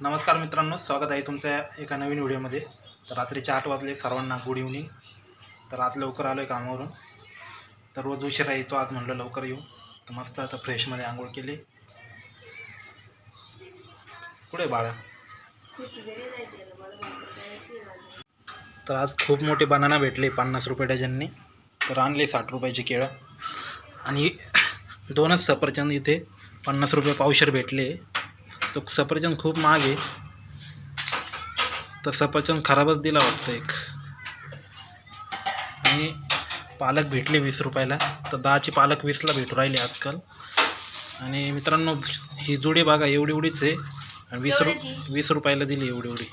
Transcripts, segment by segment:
नमस्कार मित्रांनो स्वागत आहे तुमच्या एका नवीन व्हिडिओमध्ये. तर रात्रीचे आठ वाजले सर्वांना गुड इव्हनिंग तर आज लवकर आलो आहे कामावरून. तर रोज उशिरा यायचो आज म्हणलं लवकर येऊ. तर मस्त आता फ्रेशमध्ये आंघोळ केली. कुठे बाळा? तर आज खूप मोठे बनाना भेटले पन्नास रुपये डझनने. तर आणले साठ रुपयाची केळं. आणि दोनच सफरचंद इथे पन्नास रुपये पावशर भेटले. तो सफरचंद खूप महाग आहे. तर सफरचंद खराबच दिला वाटतं एक. आणि पालक भेटले वीस रुपयाला. तर दहाची पालक वीसला भेटू राहिले आजकाल. आणि मित्रांनो ही जुडी बघा एवढी एवढीच आहे. आणि वीस रु वीस रुपयाला दिली एवढी एवढी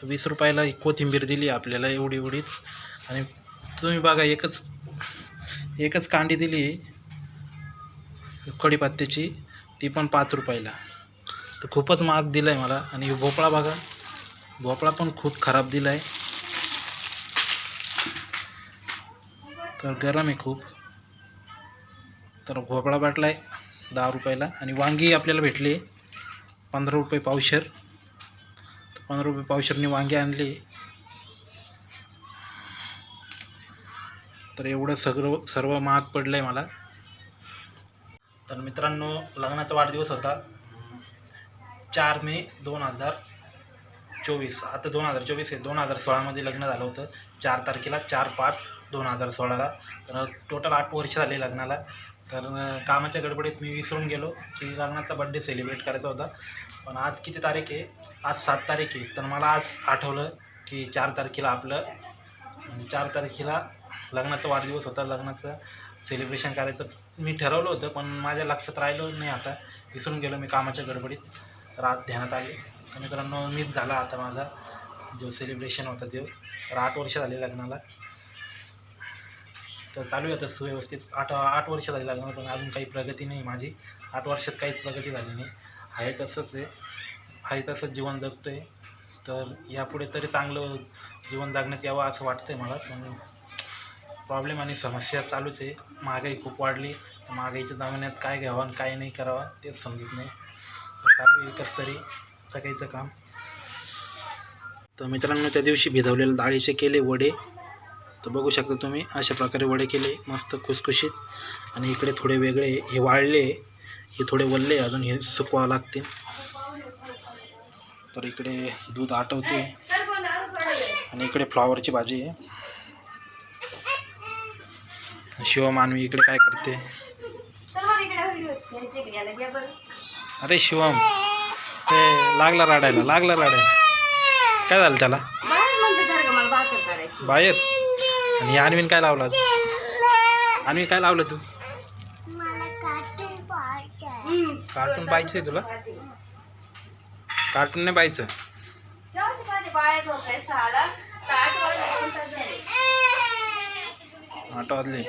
तर वीस रुपयाला ही कोथिंबीर दिली आपल्याला एवढी एवढीच आणि तुम्ही बघा एकच एकच कांडी दिली. कढीपत्त्याची. ती पण पाच रुपयाला. तर खूपच महाग दिला आहे मला. आणि भोपळा बघा. भोपळा पण खूप खराब दिला आहे तर गरम आहे खूप. तर भोपळा बाटला आहे दहा रुपयाला. आणि वांगी आपल्याला भेटली पंधरा रुपये पावशर. तर पंधरा रुपये पावशरनी वांगी आणली. तर एवढं सगळं सर्व महाग पडलं आहे मला. तर मित्रांनो लग्नाचा वाढदिवस होता. चार मे दोन हजार चोवीस. आता दोन हजार चोवीस आहे. दोन हजार सोळामध्ये लग्न झालं होतं. चार तारखेला चार पाच दोन हजार सोळाला. तर टोटल आठ वर्ष झाले लग्नाला. तर कामाच्या गडबडीत मी विसरून गेलो की लग्नाचा बड्डे सेलिब्रेट करायचा होता. पण आज किती तारीख आहे? आज सात तारीख आहे. तर मला आज आठवलं की चार तारखेला आपलं चार तारखेला लग्नाचा वाढदिवस होता. लग्नाचं सेलिब्रेशन करायचं. मी ठरवलं होतं पण माझ्या लक्षात राहिलं नाही आता. विसरून गेलो मी कामाच्या गडबडीत. तर आज ध्यानात आले. तर मित्रांनो मीच झाला आता माझा जो सेलिब्रेशन होता तो तर आठ वर्ष झाले लग्नाला. तर चालू आहे आता सुव्यवस्थित. आठ आठ वर्ष झाली लग्नाला पण अजून काही प्रगती नाही माझी. आठ वर्षात काहीच प्रगती झाली नाही. आहे तसंच आहे. आहे तसंच जीवन जगतो आहे तर यापुढे तरी चांगलं जीवन जगण्यात यावं असं वाटतं आहे मला. पण प्रॉब्लेम आणि समस्या चालूच आहे. महागाई खूप वाढली. महागाईच्या जमान्यात काय घ्यावं आणि काय नाही करावं तेच समजत नाही. तर चालू आहे एकच तरी सकाळीचं काम. तर मित्रांनो त्या दिवशी भिजवलेले डाळीचे केले वडे. तर बघू शकता तुम्ही अशा प्रकारे वडे केले मस्त खुसखुशीत. आणि इकडे थोडे वेगळे हे वाळले हे थोडे वल्ले अजून हे सुकवावं लागतील. तर इकडे दूध आटवते. आणि इकडे फ्लॉवरची भाजी आहे. शिवमानवी इकडे काय करते? अरे शिवम ते लागला रडायला लागला रडायला. काय झालं त्याला? बाहेर? आणि आणवीन काय लावला आणवी काय लावलं तू? कार्टून पाहायचंय तुला? कार्टून नाही पाहायचं? आठ वाजले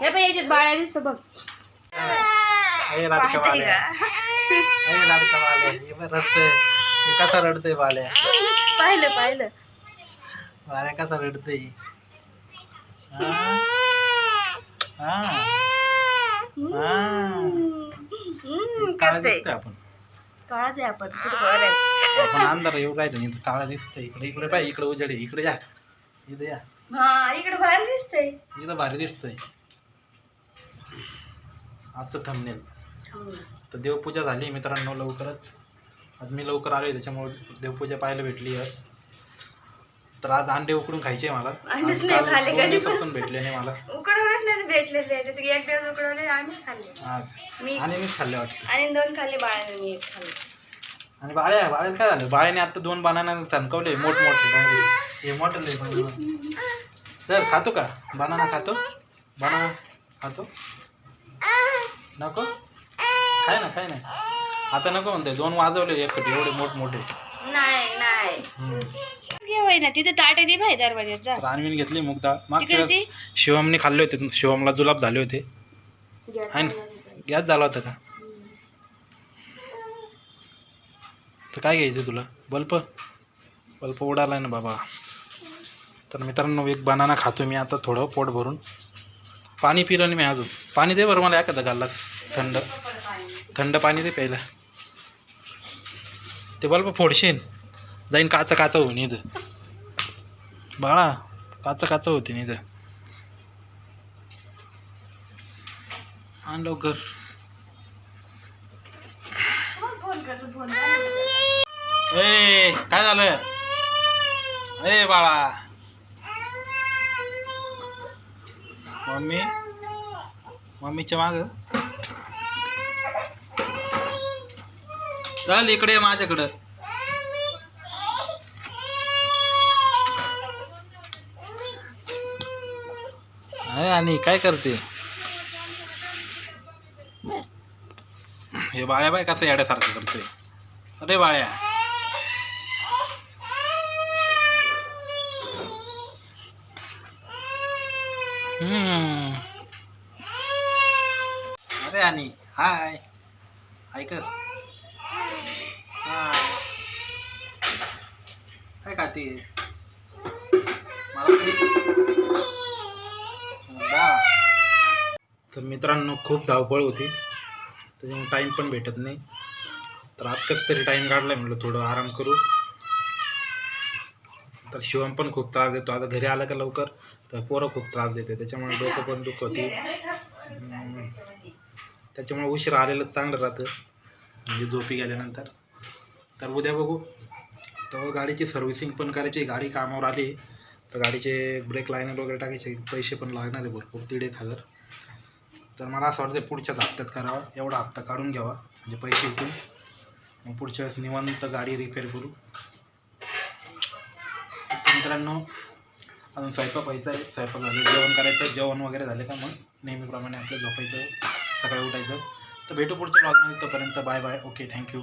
हे पण याच्यात बाळ्या दिसतो बघ. अरे लाडका बाल्या हे बघ रडतंय. हे कसा रडतोय बाल्या पाहिलं पाहिलं. बाल्या कसा रडतोय? हा? हा. हा. काळा दिसतोय आपण. काळाच आहे आपण कुठं बरं आहे. आपण अंधार येऊ राहिलं नाही काळा दिसतोय. इकडे इकडे पाहिजे इकडे उजेड आहे. इकडे या. इथे या. हा इकडे बाहेर दिसतंय. इथं भारी दिसतंय. आजचं थंबनेल तर देवपूजा झाली मित्रांनो लवकरच. आज मी लवकर आलो त्याच्यामुळे देवपूजा पाहायला भेटली आज. तर आज अंडे उकडून खायचे मला. अंडेच आज नाही काल खाल्ले दोन कधी. दिवसापासून भेटले नाही मला. उकडवलेच नाही भेटलेच नाही. जसं की एक दिवस उकडवले आम्ही खाल्ले. हा. मी. आणि मी खाल्ले वाटतं. आणि दोन खाल्ले बाळाने मी एक खाल्ले. आणि बाळ्या बाळ्याला काय झालं? बाळ्याने आता दोन बनाना चणकवले मोठमोठे direct. हे मोठे तर खातो का? बनाना खातो? बनाना खातो? नको? काय ना काय नाही आता नको म्हणते दोन वाजवले एकटे एवढे मोठमोठे. नाही नाही. हम्म. घेवाय ना तिथे ताट दरवाज्यात जा. आणवीन घेतली मागच्या तिकडे वेळेस शिवमने खाल्ले होते शिवमला जुलाब झाले होते. आहे ना? गॅस झाला होता का? तर काय घ्यायचं तुला? बल्ब बल्ब उडाला ना बाबा. तर मित्रांनो एक बनाना खातो मी आता थोडं पोट भरून. पाणी पिलं नाही मी अजून. पाणी दे बरं मला एखादा घालला थंड. थंड पाणी दे प्यायला. ते बल्ब फोडशीन जाईन काचा काचा होऊन इथं. बाळा काचा काचा होती इथं. आणलो लवकर. ए काय झालं? ए बाळा. मम्मी? मम्मीच्या माग? चल इकडे माझ्याकडं. आणि काय करते? हे बाळ्या बाय कसं याड्यासारखं करते अरे बाळ्या. अरे आणि हाय. हाय काय खाते मला तर मित्रांनो खूप धावपळ होती. त्याच्यामुळे टाईम पण भेटत नाही. तर आज तरी टाईम काढला म्हणलं थोडं आराम करू. तर शिवम पण खूप त्रास देतो. आता घरी आलं का लवकर तर पोरं खूप त्रास देते. त्याच्यामुळे डोकं पण दुखवते. त्याच्यामुळे उशीर आलेलं चांगलं राहतं. म्हणजे झोपी गेल्यानंतर. तर उद्या बघू. तर गाडीची सर्व्हिसिंग पण करायची. गाडी कामावर आली. तर गाडीचे ब्रेक लायनर वगैरे टाकायचे. पैसे पण लागणार आहे भरपूर. दीड एक हजार. तर मला असं वाटतं पुढच्याच हप्त्यात करावा. एवढा हप्ता काढून घ्यावा. म्हणजे पैसे इथून. मग पुढच्या वेळेस निवांत गाडी रिपेअर करू. मित्रांनो अजून स्वयंपाक व्हायचा आहे. स्वयंपाक झालं. जेवण करायचं जेवण वगैरे झाले का मग? नेहमीप्रमाणे आपलं झोपायचं सकाळी उठायचं. तर भेटू पुढच्या ब्लॉगमध्ये तोपर्यंत बाय बाय. Okay thank you